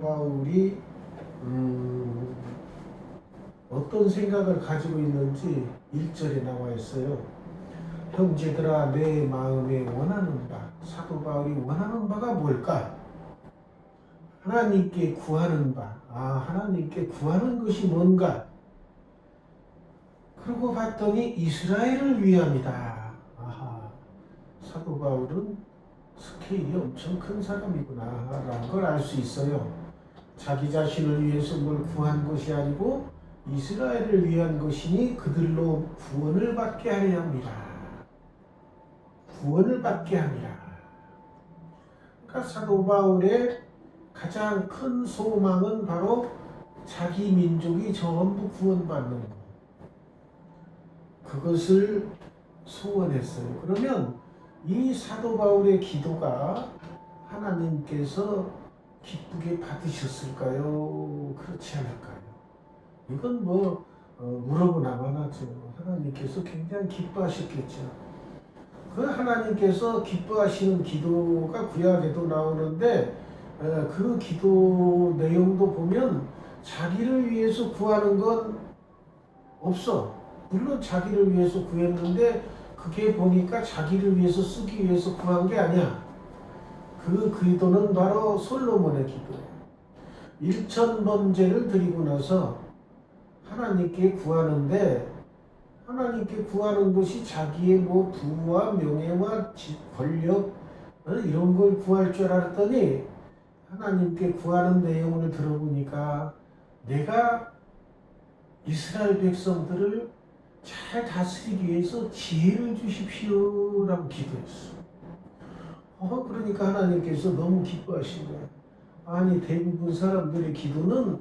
바울이 음, 어떤 생각을 가지고 있는지 1절에 나와 있어요. 형제들아 내 마음에 원하는 바 사도 바울이 원하는 바가 뭘까? 하나님께 구하는 바. 아, 하나님께 구하는 것이 뭔가? 그러고 봤더니 이스라엘을 위함이다. 아하. 사도 바울은 스케일이 엄청 큰 사람이구나. 라는 걸 알 수 있어요. 자기 자신을 위해서 뭘 구한 것이 아니고 이스라엘을 위한 것이니 그들로 구원을 받게 하려 합니다. 구원을 받게 합니다. 그러니까 사도 바울의 가장 큰 소망은 바로 자기 민족이 전부 구원받는 것. 그것을 소원했어요. 그러면 이 사도 바울의 기도가 하나님께서 기쁘게 받으셨을까요? 그렇지 않을까요? 이건 뭐 어, 물어보나만 하죠. 하나님께서 굉장히 기뻐하셨겠죠. 그 하나님께서 기뻐하시는 기도가 구약에도 나오는데 에, 그 기도 내용도 보면 자기를 위해서 구하는 건 없어. 물론 자기를 위해서 구했는데 그게 보니까 자기를 위해서 쓰기 위해서 구한 게 아니야. 그 기도는 바로 솔로몬의 기도예요. 일천 번제를 드리고 나서 하나님께 구하는데 하나님께 구하는 것이 자기의 뭐 부와 명예와 지- 권력 어, 이런 걸 구할 줄 알았더니 하나님께 구하는 내용을 들어보니까 내가 이스라엘 백성들을 잘 다스리기 위해서 지혜를 주십시오라고 기도했어. 어, 그러니까 하나님께서 너무 기뻐하신 거야. 아니 대부분 사람들의 기도는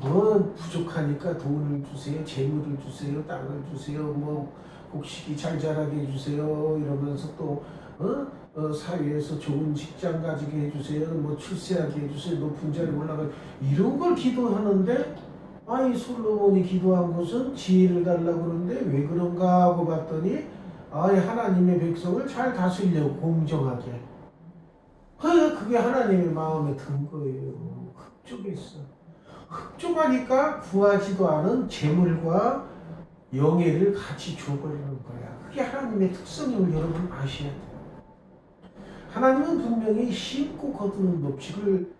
뭐 부족하니까 돈을 주세요, 재물을 주세요, 땅을 주세요, 뭐 곡식이 잘 자라게 해주세요 이러면서 또 어? 어, 사회에서 좋은 직장 가지게 해주세요, 뭐 출세하게 해주세요, 높은 자리 올라가 이런 걸 기도하는데 아이 솔로몬이 기도한 것은 지혜를 달라고 그러는데 왜 그런가 하고 봤더니 아이 하나님의 백성을 잘 다스리려고 공정하게. 아, 그게 하나님의 마음에 든 거예요. 흡족했어. 흡족하니까 구하지도 않은 재물과 영예를 같이 줘버리는 거야. 그게 하나님의 특성임을 여러분 아셔야 돼요. 하나님은 분명히 심고 거두는 법칙을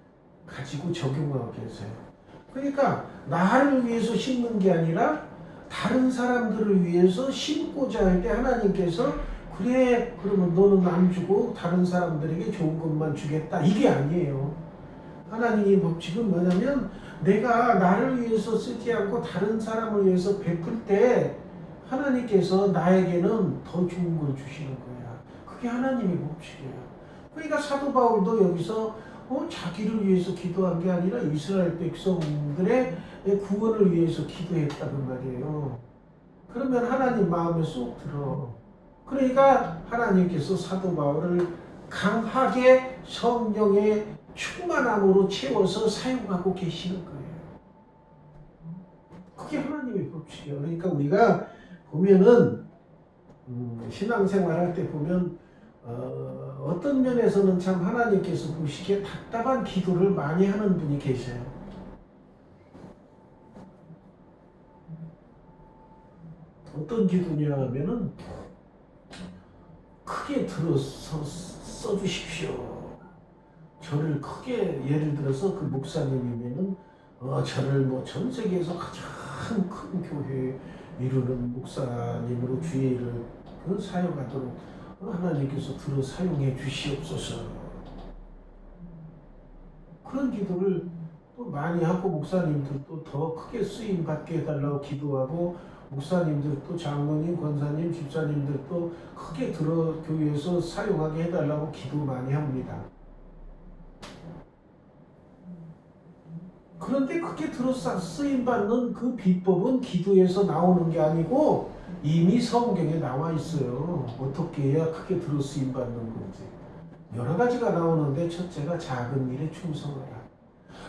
가지고 적용하고 계세요 그러니까 나를 위해서 심는 게 아니라 다른 사람들을 위해서 심고자 할 때 하나님께서 그래 그러면 너는 안 주고 다른 사람들에게 좋은 것만 주겠다 이게 아니에요. 하나님의 법칙은 뭐냐면 내가 나를 위해서 쓰지 않고 다른 사람을 위해서 베풀 때 하나님께서 나에게는 더 좋은 걸 주시는 거야. 그게 하나님의 법칙이에요. 그러니까 사도 바울도 여기서 어, 자기를 위해서 기도한 게 아니라 이스라엘 백성들의 구원을 위해서 기도했다는 말이에요. 그러면 하나님 마음에 쏙 들어. 그러니까 하나님께서 사도 바울을 강하게 성령의 충만함으로 채워서 사용하고 계시는 거예요. 그게 하나님의 법칙이에요. 그러니까 우리가 보면은 음, 신앙생활 할 때 보면 어, 어떤 면에서는 참 하나님께서 보시기에 답답한 기도를 많이 하는 분이 계셔요. 어떤 기도냐 하면은 크게 들어서 써주십시오. 저를 크게 예를 들어서 그 목사님이면은 어, 저를 뭐 전 세계에서 가장 큰 교회 이루는 목사님으로 주의 를 그 사용하도록 하나님께서 들어 사용해 주시옵소서. 그런 기도를 또 많이 하고 목사님들도 더 크게 쓰임 받게 해달라고 기도하고 목사님들도 장로님, 권사님, 집사님들도 크게 들어 교회에서 사용하게 해달라고 기도 많이 합니다. 그런데 크게 들어 쓰임 받는 그 비법은 기도에서 나오는 게 아니고 이미 성경에 나와 있어요. 어떻게 해야 크게 들어 쓰임 받는 건지. 여러 가지가 나오는데 첫째가 작은 일에 충성하라.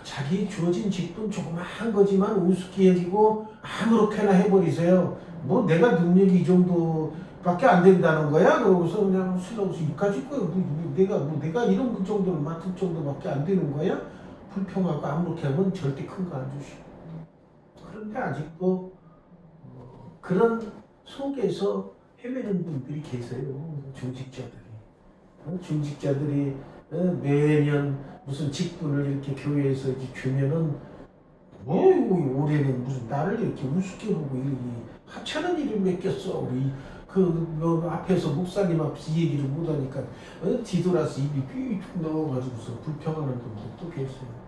자기 주어진 직분 조그마한 거지만 우습게 여기고 아무렇게나 해버리세요. 뭐 내가 능력이 이 정도밖에 안 된다는 거야? 그러고서 그냥 슬렁스 이까짓 거야. 내가 뭐 내가 이런 그 정도를 맡을 정도밖에 안 되는 거야? 불평하고 아무렇게 하면 절대 큰 거 안 주시고 그런데 아직도 어, 그런 속에서 헤매는 분들이 계세요. 중직자들이. 어, 중직자들이 어, 매년 무슨 직분을 이렇게 교회에서 이제 주면은 뭐 올해는 무슨 나를 이렇게 우습게 보고 이 하찮은 일을 맡겼어. 우리 그뭐 앞에서 목사님 앞에서 이 얘기를 못하니까 어, 뒤돌아서 입이 삐쭉 넣어가지고서 불평하는 분들도 계세요.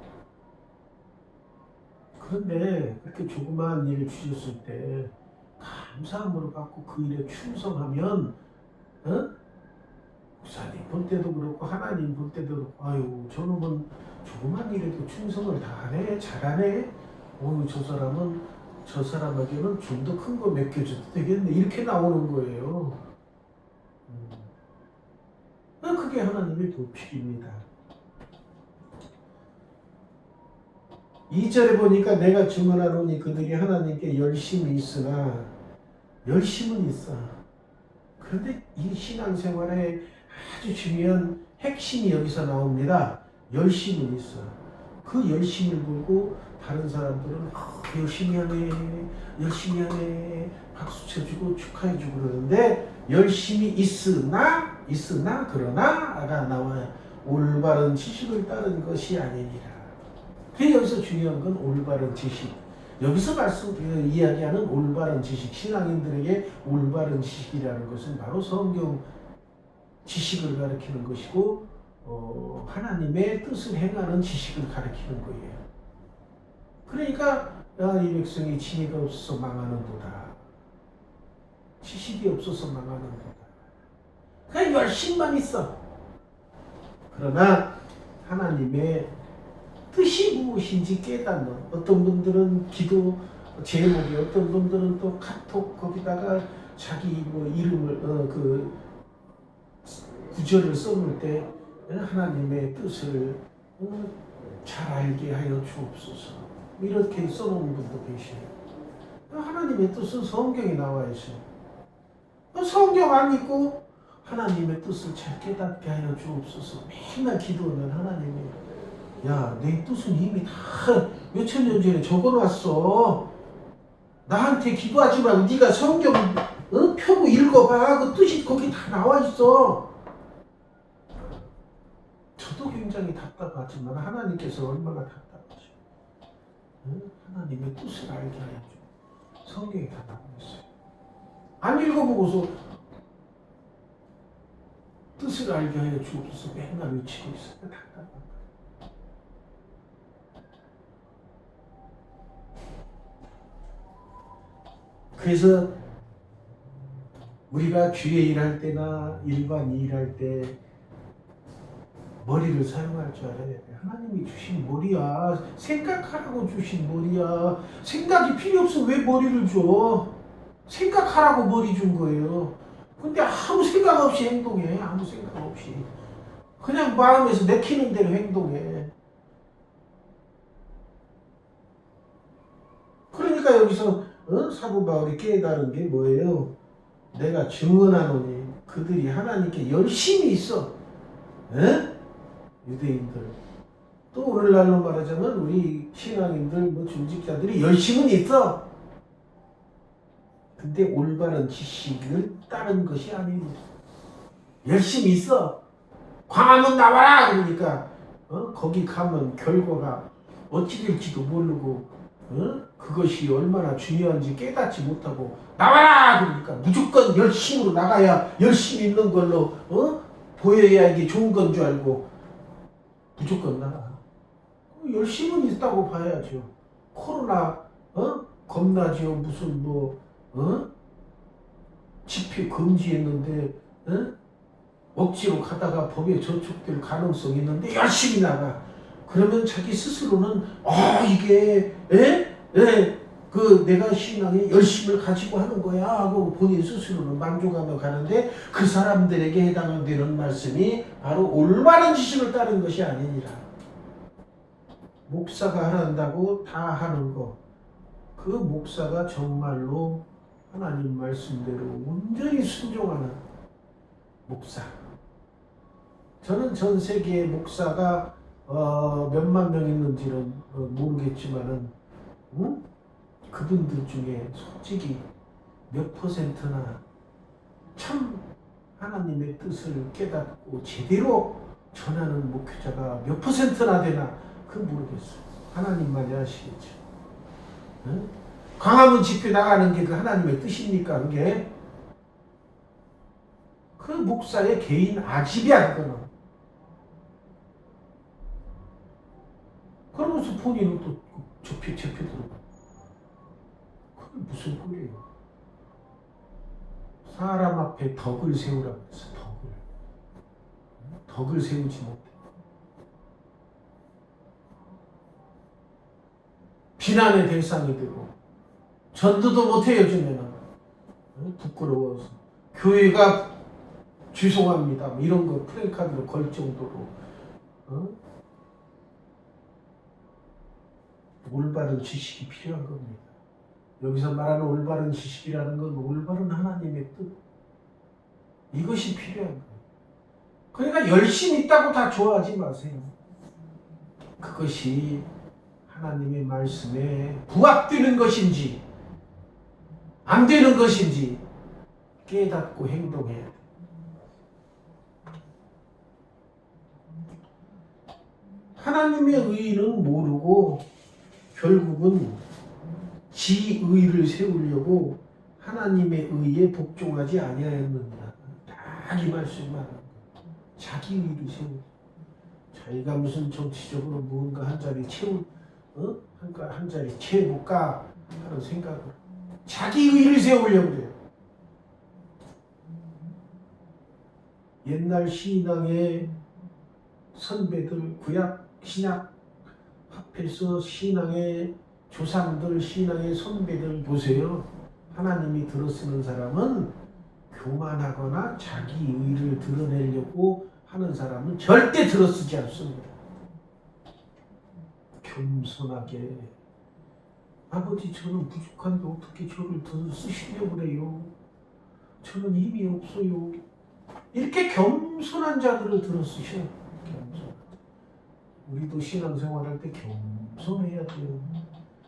그런데 그렇게 조그마한 일을 주셨을 때 감사함으로 받고 그 일에 충성하면 어? 목사님 볼 때도 그렇고 하나님 볼 때도 그렇고 아유 저놈은 조그만 일에도 충성을 다 하네 잘하네 어유 저 사람은 저 사람에게는 좀 더 큰 거 맡겨줘도 되겠네 이렇게 나오는 거예요 음. 아, 그게 하나님의 도필입니다 2절에 보니까 내가 증언하노니 그들이 하나님께 열심이 있으나 열심은 있어 그런데 이 신앙생활에 아주 중요한 핵심이 여기서 나옵니다. 열심은 있어. 그 열심을 보고 다른 사람들은 어, 열심히 하네, 열심히 하네, 박수 쳐주고 축하해주고 그러는데 열심히 있으나, 있으나, 그러나가 나와요. 올바른 지식을 따른 것이 아니니라. 그 여기서 중요한 건 올바른 지식. 여기서 말씀 그 이야기하는 올바른 지식, 신앙인들에게 올바른 지식이라는 것은 바로 성경 지식을 가리키는 것이고 어, 하나님의 뜻을 행하는 지식을 가리키는 거예요. 그러니까 야, 이 백성이 지혜가 없어서 망하는도다. 지식이 없어서 망하는도다. 그냥 열심만 있어. 그러나 하나님의 뜻이 무엇인지 깨닫는 어떤 분들은 기도 제목이 어떤 분들은 또 카톡 거기다가 자기 뭐 이름을 어, 그 구절을 써놓을 때 하나님의 뜻을 어, 잘 알게 하여 주옵소서 이렇게 써놓은 분도 계셔요. 하나님의 뜻은 성경에 나와 있어요. 성경 안 읽고 하나님의 뜻을 잘 깨닫게 하여 주옵소서 맨날 기도하면 하나님이 야, 내 뜻은 이미 다 몇천 년 전에 적어놨어. 나한테 기도하지 말고 네가 성경 어? 펴고 읽어봐. 그 뜻이 거기 다 나와 있어. 저도 굉장히 답답하지만 하나님께서 얼마나 답답하죠. 어? 하나님의 뜻을 알게 하여 줘. 성경에 다 나와 있어요. 안 읽어보고서 뜻을 알게 하여 주옵소서 맨날 외치고 있어요. 답답한 거 그래서 우리가 주에 일할 때나 일반 일할 때 머리를 사용할 줄 알아야 돼. 하나님이 주신 머리야. 생각하라고 주신 머리야. 생각이 필요 없어. 왜 머리를 줘? 생각하라고 머리 준 거예요. 근데 아무 생각 없이 행동해. 아무 생각 없이. 그냥 마음에서 내키는 대로 행동해. 그러니까 여기서 어? 사도 바울이 깨달은 게 뭐예요? 내가 증언하노니 그들이 하나님께 열심히 있어. 에? 유대인들. 또 오늘날로 말하자면 우리 신앙인들, 뭐 중직자들이 열심은 있어. 근데 올바른 지식을 따른 것이 아닙니다. 열심히 있어. 광화문 나와라! 그러니까, 어? 거기 가면 결과가 어찌 될지도 모르고, 어? 그것이 얼마나 중요한지 깨닫지 못하고 나와라 그러니까 무조건 열심으로 나가야 열심히 있는 걸로 어? 보여야 이게 좋은 건 줄 알고 무조건 나가 열심은 있다고 봐야죠 코로나 어? 겁나죠 무슨 뭐 어? 집회 금지했는데 어? 억지로 가다가 법에 저촉될 가능성이 있는데 열심히 나가 그러면 자기 스스로는 아 이게 에? 에? 그 내가 신앙에 열심을 가지고 하는 거야 하고 본인 스스로는 만족하며 가는데 그 사람들에게 해당되는 말씀이 바로 올바른 지식을 따른 것이 아니니라 목사가 하란다고 다 하는 거 그 목사가 정말로 하나님 말씀대로 온전히 순종하는 목사 저는 전 세계의 목사가 어, 몇만 명 있는지는 어, 모르겠지만은 응? 그분들 중에 솔직히 몇 퍼센트나 참 하나님의 뜻을 깨닫고 제대로 전하는 목회자가 몇 퍼센트나 되나 그건 모르겠어요. 하나님만이 아시겠죠. 응? 광화문 집회 나가는 게 그 하나님의 뜻입니까? 그게 그 목사의 개인 아집이야 그거는. 그러면서 본인은 또 접혀 들어가. 그게 무슨 꼴이에요? 사람 앞에 덕을 세우라고 했어. 덕을. 덕을 세우지 못해. 비난의 대상이 되고 전도도 못해 요즘에는 어? 부끄러워서 교회가 죄송합니다 뭐 이런 거 프랭카드로 걸 정도로 어? 올바른 지식이 필요한 겁니다. 여기서 말하는 올바른 지식이라는 건 올바른 하나님의 뜻 이것이 필요한 거예요. 그러니까 열심히 있다고 다 좋아하지 마세요. 그것이 하나님의 말씀에 부합되는 것인지 안 되는 것인지 깨닫고 행동해야 돼. 하나님의 의는 모르고 결국은 지의를 세우려고 하나님의 의에 복종하지 아니하였느니라. 딱이 말씀만 자기 의를 세우. 자기가 무슨 정치적으로 무언가 한 자리 채우, 어? 한, 한 자리 채워볼까 하는 생각을 자기 의를 세우려고 그래요. 옛날 신앙의 선배들 구약 신약 합해서 신앙의 조상들 신앙의 선배들 보세요. 하나님이 들어쓰는 사람은 교만하거나 자기 의를 드러내려고 하는 사람은 절대 들어쓰지 않습니다. 겸손하게 아버지 저는 부족한데 어떻게 저를 더 쓰시려고 그래요? 저는 힘이 없어요. 이렇게 겸손한 자들을 들어 쓰셔. 겸손. 우리도 신앙생활할 때 겸손해야 돼요.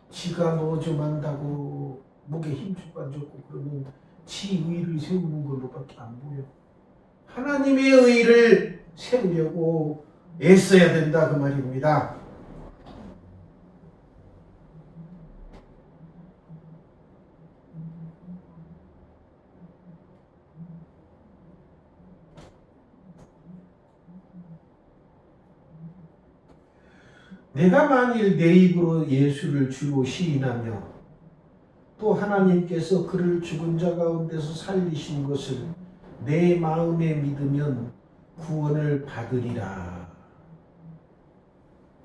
지가 뭐좀 한다고 목에 힘주고 안 좋고 그러면 지 의를 세우는 걸로밖에 안 보여. 하나님의 의를 세우려고 애써야 된다 그 말입니다. 내가 만일 내 입으로 예수를 주로 시인하며 또 하나님께서 그를 죽은 자 가운데서 살리신 것을 내 마음에 믿으면 구원을 받으리라.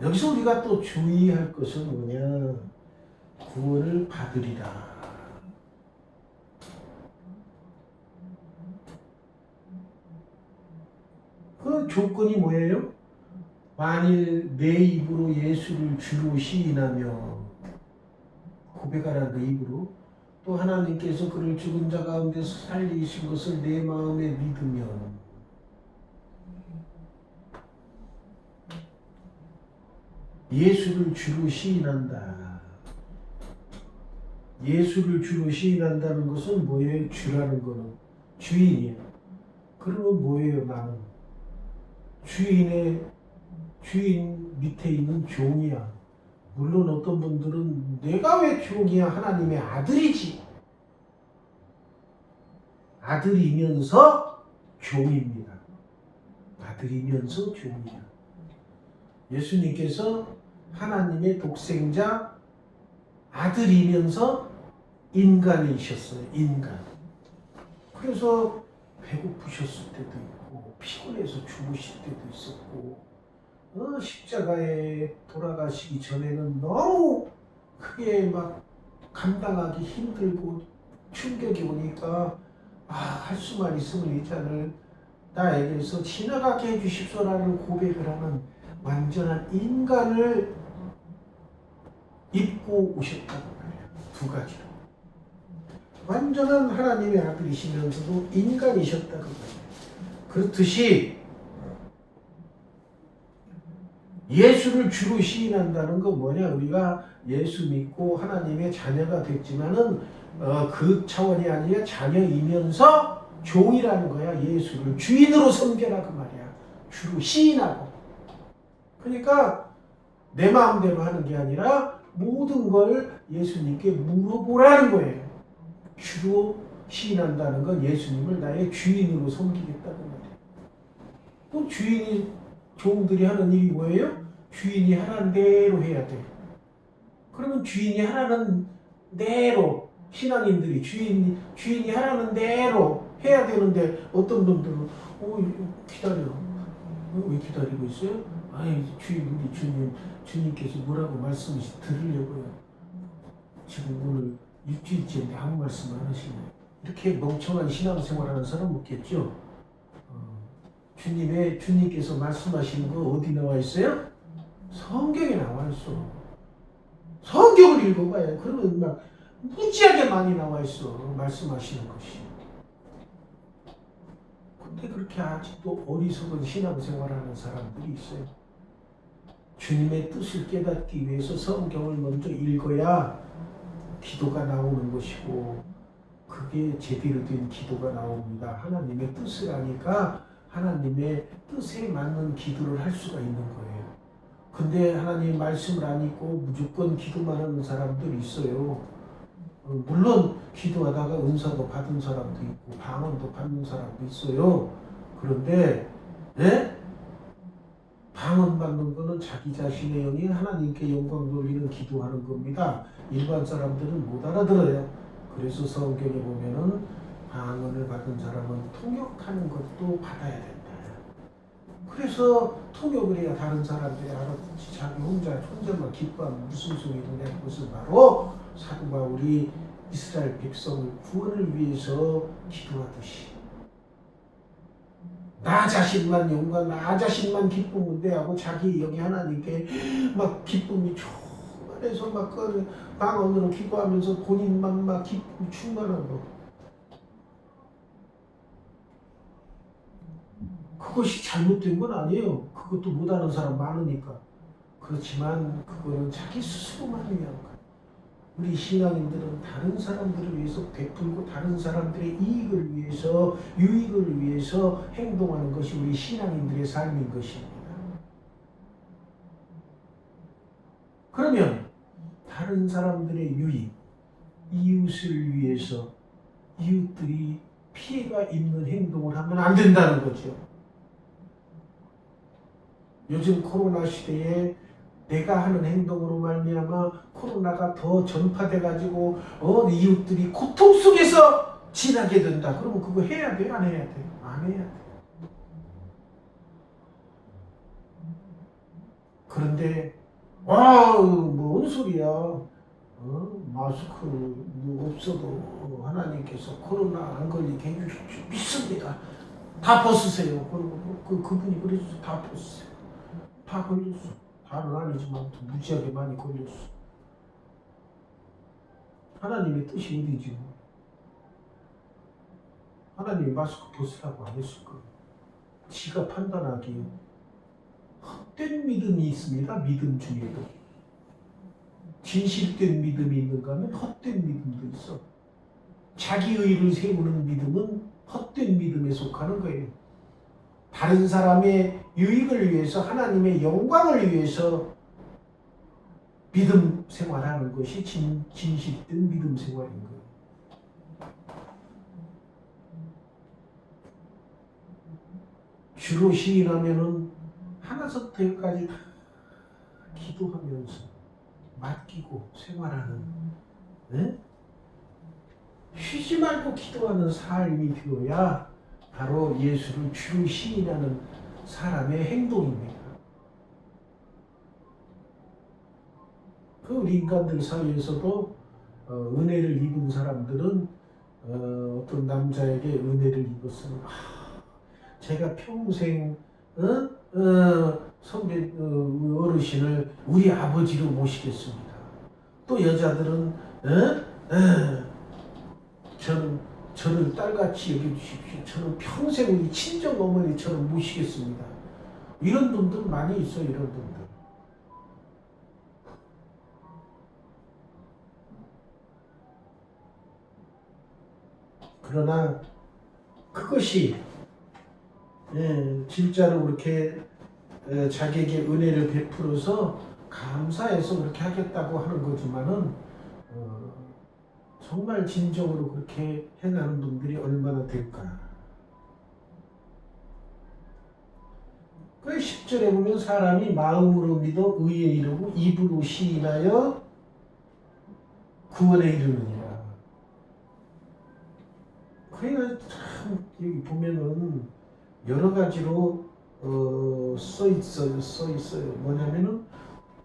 여기서 우리가 또 주의할 것은 뭐냐? 구원을 받으리라. 그 조건이 뭐예요? 만일 내 입으로 예수를 주로 시인하며 고백하라 내 입으로 또 하나님께서 그를 죽은 자 가운데서 살리신 것을 내 마음에 믿으면 예수를 주로 시인한다. 예수를 주로 시인한다는 것은 뭐예요? 주라는 거는 주인이에요. 그러면 뭐예요? 나는 주인의 주인 밑에 있는 종이야. 물론 어떤 분들은 내가 왜 종이야? 하나님의 아들이지. 아들이면서 종입니다. 아들이면서 종이야. 예수님께서 하나님의 독생자 아들이면서 인간이셨어요. 인간. 그래서 배고프셨을 때도 있고 피곤해서 죽으실 때도 있었고 어, 십자가에 돌아가시기 전에는 너무 크게 막 감당하기 힘들고 충격이 오니까 아, 할 수만 있으면 이 잔을 나에게서 지나가게 해주십소라는 고백을 하는 완전한 인간을 입고 오셨다는 거예요. 두 가지로. 완전한 하나님의 아들이시면서도 인간이셨다는 거예요. 그렇듯이 예수를 주로 시인한다는 건 뭐냐? 우리가 예수 믿고 하나님의 자녀가 됐지만은 어, 그 차원이 아니라 자녀이면서 종이라는 거야. 예수를 주인으로 섬겨라 그 말이야. 주로 시인하고. 그러니까 내 마음대로 하는 게 아니라 모든 걸 예수님께 물어보라는 거예요. 주로 시인한다는 건 예수님을 나의 주인으로 섬기겠다는 말이에요. 또 주인이 종들이 하는 일이 뭐예요? 주인이 하라는 대로 해야 돼. 그러면 주인이 하라는 대로 신앙인들이 주인 주인이 하라는 대로 해야 되는데 어떤 분들은 어 기다려 어, 왜 기다리고 있어요? 아이 주인 우리 주님 주님께서 뭐라고 말씀 들으려고요. 지금 오늘 일주일째인데 아무 말씀 안 하시네. 이렇게 멍청한 신앙생활하는 사람 없겠죠? 어, 주님의 주님께서 말씀하시는 거 어디 나와 있어요? 성경에 나와 있어. 성경을 읽어봐요. 그러면 막 무지하게 많이 나와 있어. 말씀하시는 것이. 근데 그렇게 아직도 어리석은 신앙생활하는 사람들이 있어요. 주님의 뜻을 깨닫기 위해서 성경을 먼저 읽어야 기도가 나오는 것이고 그게 제대로 된 기도가 나옵니다. 하나님의 뜻을 아니까 하나님의 뜻에 맞는 기도를 할 수가 있는 거예요. 근데 하나님 말씀을 안 읽고 무조건 기도만 하는 사람들이 있어요. 어, 물론 기도하다가 은사도 받은 사람도 있고 방언도 받는 사람도 있어요. 그런데 네? 방언 받는 거는 자기 자신의 영이 하나님께 영광 돌리는 기도하는 겁니다. 일반 사람들은 못 알아들어요. 그래서 성경에 보면은 방언을 받은 사람은 통역하는 것도 받아야 된다. 그래서 통역을 해야 다른 사람들이 알아듣지. 자기 혼자 혼자만 기뻐하면 무슨 소리를 낸 것은 바로 사도 바울이 이스라엘 백성을 구원을 위해서 기도하듯이. 나 자신만 영광, 나 자신만 기쁘면 돼 하고 자기 영이 하나님께 막 기쁨이 충만해서 막그 방언으로 기도하면서 본인만 막 기쁨 충만하고 그것이 잘못된 건 아니에요. 그것도 못하는 사람 많으니까. 그렇지만 그거는 자기 스스로만 위한 거예요. 우리 신앙인들은 다른 사람들을 위해서 베풀고 다른 사람들의 이익을 위해서 유익을 위해서 행동하는 것이 우리 신앙인들의 삶인 것입니다. 그러면 다른 사람들의 유익, 이웃을 위해서 이웃들이 피해가 있는 행동을 하면 안 된다는 거죠. 요즘 코로나 시대에 내가 하는 행동으로 말미암아 코로나가 더 전파돼 가지고 어 이웃들이 고통 속에서 지나게 된다. 그러면 그거 해야 돼? 안 해야 돼? 안 해야 돼. 그런데 와뭔 소리야? 어? 마스크 뭐 없어도 하나님께서 코로나 안 걸리게 해주십시오. 믿습니다. 다 벗으세요. 그리고 그 그분이 그래서 다 벗으세요. 다 걸렸어. 다는 아니지만 무지하게 많이 걸렸어. 하나님의 뜻이 어디지? 하나님이 마스크 벗으라고 안 했을 거예요. 지가 판단하기에 헛된 믿음이 있습니다. 믿음 중에도. 진실된 믿음이 있는가 하면 헛된 믿음도 있어. 자기 의를 세우는 믿음은 헛된 믿음에 속하는 거예요. 다른 사람의 유익을 위해서 하나님의 영광을 위해서 믿음 생활하는 것이 진, 진실된 믿음 생활인 거예요. 주로 시인하면은 하나부터 열까지 기도하면서 맡기고 생활하는 네? 쉬지 말고 기도하는 삶이 되어야 바로 예수를 주로 시인하는 사람의 행동입니다. 그 인간들 사이에서도 어, 은혜를 입은 사람들은 어, 떤 남자에게 은혜를 입었으면 아, 제가 평생 어? 어, 선배 어, 어르신을 우리 아버지로 모시겠습니다. 또 여자들은 어? 어, 저는 저는 딸같이 여겨주십시오. 저는 평생 우리 친정 어머니처럼 모시겠습니다. 이런 분들 많이 있어요. 이런 분들. 그러나 그것이 예, 진짜로 그렇게 자기에게 은혜를 베풀어서 감사해서 그렇게 하겠다고 하는 거지만은 정말 진정으로 그렇게 해나는 분들이 얼마나 될까? 그 10절에 보면 사람이 마음으로 믿어 의에 이르고 입으로 시인하여 구원에 이르느니라. 그러니까 참 여기 보면은 여러 가지로 어, 써 있어요, 써 있어요. 뭐냐면은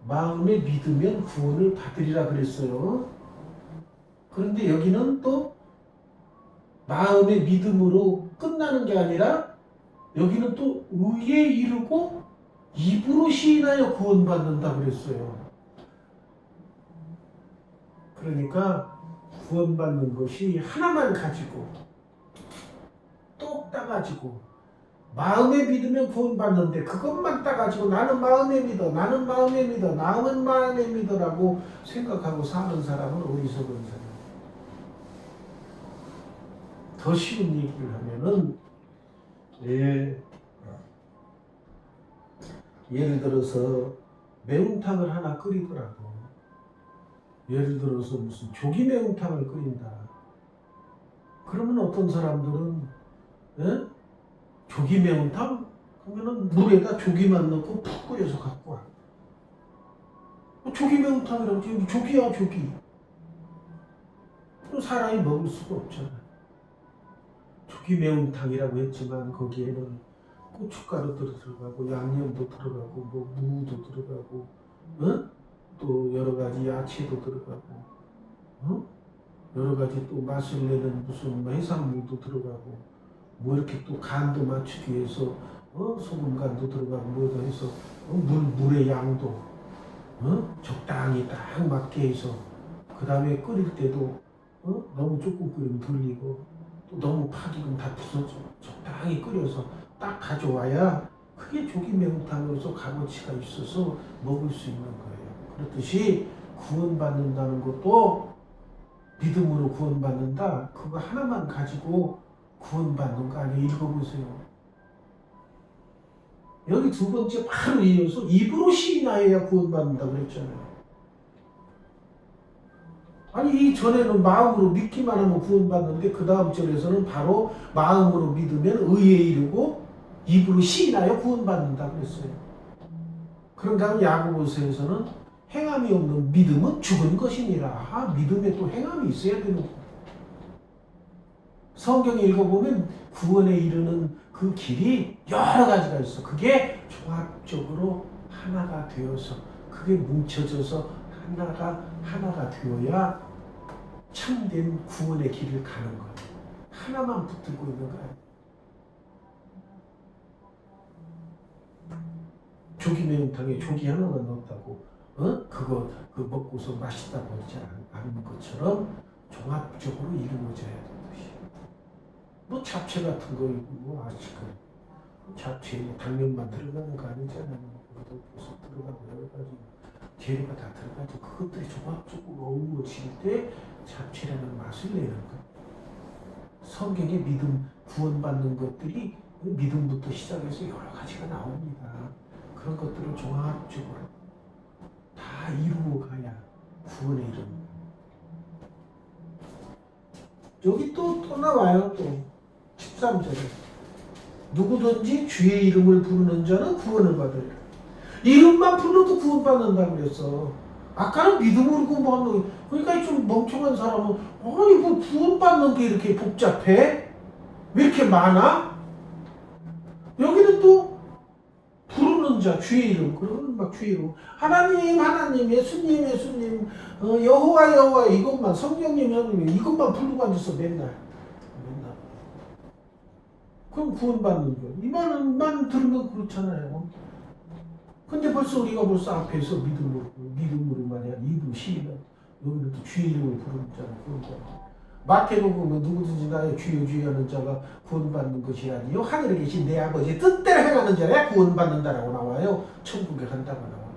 마음에 믿으면 구원을 받으리라 그랬어요. 그런데 여기는 또 마음의 믿음으로 끝나는 게 아니라 여기는 또 의에 이르고 입으로 시인하여 구원받는다 그랬어요. 그러니까 구원받는 것이 하나만 가지고 똑 따가지고 마음에 믿으면 구원받는데 그것만 따가지고 나는 마음에 믿어 나는 마음에 믿어 나는 마음에 믿어라고 생각하고 사는 사람은 어리석은 사람 더 쉬운 얘기를 하면은 예, 예를 들어서 매운탕을 하나 끓이더라도 예를 들어서 무슨 조기 매운탕을 끓인다 그러면 어떤 사람들은 예? 조기 매운탕? 그러면은 물에다 조기만 넣고 푹 끓여서 갖고 와. 뭐 조기 매운탕이라고 조기야 조기. 또 사람이 먹을 수가 없잖아. 조기 매운탕이라고 했지만 거기에는 고춧가루도 들어가고 양념도 들어가고 뭐 무도 들어가고 어? 또 여러 가지 야채도 들어가고 어? 여러 가지 또 맛을 내는 무슨 뭐 해산물도 들어가고 뭐 이렇게 또 간도 맞추기 위해서 어? 소금 간도 들어가고 뭐도 해서 어? 물 물의 양도 어? 적당히 딱 맞게 해서 그 다음에 끓일 때도 어? 너무 조금 끓이면 들리고 또 너무 파기면 다 부서져 적당히 끓여서 딱 가져와야 그게 조기 매운탕으로서 값어치가 있어서 먹을 수 있는 거예요. 그렇듯이 구원받는다는 것도 믿음으로 구원받는다. 그거 하나만 가지고 구원받는 거 아니에요. 읽어보세요. 여기 두 번째 바로 이어서 입으로 시인하여야 구원받는다 그랬잖아요. 아니 이 전에는 마음으로 믿기만 하면 구원받는데 그 다음 절에서는 바로 마음으로 믿으면 의에 이르고 입으로 시인하여 구원받는다 그랬어요. 그런 다음 야고보서에서는 행함이 없는 믿음은 죽은 것이니라. 아, 믿음에 또 행함이 있어야 되는 거예요. 성경 읽어보면 구원에 이르는 그 길이 여러 가지가 있어. 그게 종합적으로 하나가 되어서 그게 뭉쳐져서 하나가 하나가 되어야 참된 구원의 길을 가는 거야. 하나만 붙들고 있는 거야. 조기 매운탕에 조기 하나만 넣었다고, 어? 그거 그 먹고서 맛있다고 하지 않- 않은 것처럼 종합적으로 이루어져야 되는 것이. 뭐 잡채 같은 거 있고 뭐 아직은 잡채에 뭐 당면만 들어가는 거 아니잖아요. 그것도 버섯 들어가고 여러 가지 재료가 다 들어가죠. 그것들이 종합적으로 어우러질 때 잡채라는 맛을 내는 거예요. 성경의 믿음 구원받는 것들이 믿음부터 시작해서 여러 가지가 나옵니다. 그런 것들을 종합적으로 다 이루어 가야 구원에 이릅니다. 여기 또, 또 나와요, 또. 13절에. 누구든지 주의 이름을 부르는 자는 구원을 받으리라. 이름만 불러도 구원받는다 그랬어. 아까는 믿음으로 구원받는 거. 그러니까 좀 멍청한 사람은, 아니, 뭐 구원받는 게 이렇게 복잡해? 왜 이렇게 많아? 여기는 또 부르는 자, 주의 이름. 그러면 막 주의 이름. 하나님, 하나님, 예수님, 예수님, 어, 여호와, 여호와, 이것만, 성령님, 성령님, 이것만 부르고 앉아서 맨날. 맨날. 그럼 구원받는 거야. 이만만 들으면 그렇잖아요. 근데 벌써 우리가 벌써 앞에서 믿음으로, 믿음으로만 해야 입으로 시인하 여기는 또 주의 이름을 부르잖아. 거. 마태복음은 누구든지 나의 주여 주여 하는 자가 구원받는 것이 아니요 하늘에 계신 내 아버지 뜻대로 행하는 자야 구원받는다라고 나와요. 천국에 간다고 나와요.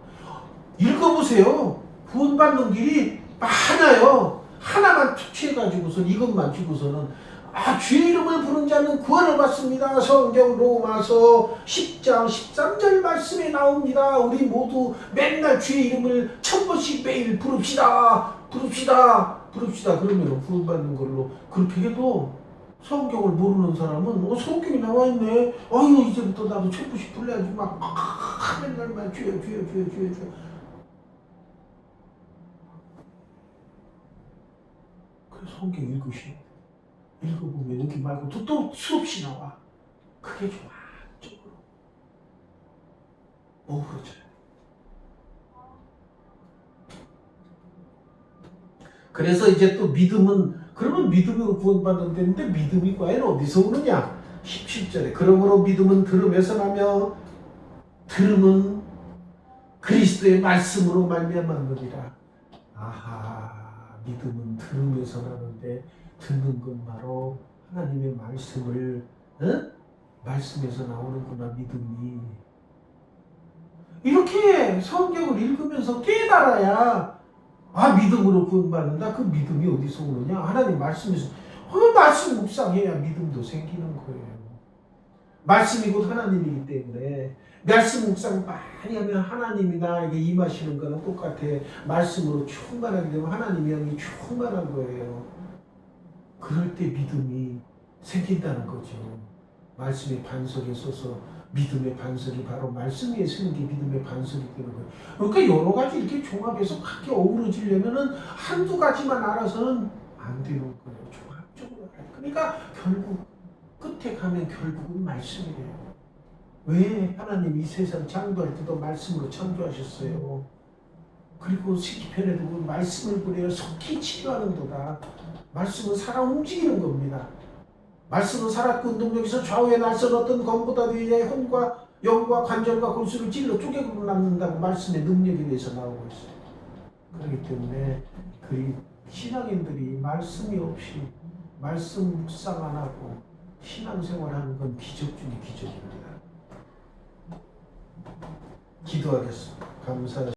읽어보세요. 구원받는 길이 많아요. 하나만 툭 취해가지고선 이것만 주고서는 아, 주의 이름을 부른 자는 구원을 받습니다. 성경 로마서 10장 13절 말씀에 나옵니다. 우리 모두 맨날 주의 이름을 천 번씩 매일 부릅시다. 부릅시다. 부릅시다. 그러면 구원받는 걸로 그렇게 해도 성경을 모르는 사람은 어 성경이 나와 있네. 아유 이제부터 나도 천 번씩 불러야지 막 아, 맨날만 주여 주여 주여 주여 주여. 그래서 성경 읽으시. 읽어보면 여기 말고 또, 또 수없이 나와. 그게 좀 안쪽으로 어우러져요. 그래서 이제 또 믿음은 그러면 믿음으로 구원받는다는데 믿음이 과연 어디서 오느냐? 17절에 그러므로 믿음은 들음에서 나며 들음은 그리스도의 말씀으로 말미암았느니라. 아하 믿음은 들음에서 나는데 듣는 건 바로 하나님의 말씀을 어? 말씀에서 나오는구나 믿음이. 이렇게 성경을 읽으면서 깨달아야 아 믿음으로 구원받는다? 그 믿음이 어디서 오느냐? 하나님 말씀에서. 어, 말씀 묵상해야 믿음도 생기는 거예요. 말씀이 곧 하나님이기 때문에 말씀 묵상 많이 하면 하나님이 나에게 임하시는 거는 똑같아. 말씀으로 충만하게 되면 하나님이 영이 충만한 거예요 그럴 때 믿음이 생긴다는 거죠. 말씀의 반석에 서서 믿음의 반석이 바로 말씀 위에 서는 게 믿음의 반석이 되는 거예요. 그러니까 여러 가지 이렇게 종합해서 함께 어우러지려면은 한두 가지만 알아서는 안 되는 거예요. 종합적으로. 그러니까 결국 끝에 가면 결국은 말씀이에요. 왜 하나님 이 세상 창조할 때도 말씀으로 창조하셨어요. 그리고 시기편에도 보면 말씀을 보내어 속히 치료하는 도다. 말씀은 살아 움직이는 겁니다. 말씀은 살았고 운동력에서 좌우에 날선 어떤 검보다 위에 혼과 영과 관절과 골수를 찔러 쪼개고 남는다고 말씀의 능력에 대해서 나오고 있어요. 그렇기 때문에 그 신앙인들이 말씀이 없이 말씀 묵상 안 하고 신앙생활하는 건 기적 중의 기적입니다. 기도하겠습니다. 감사.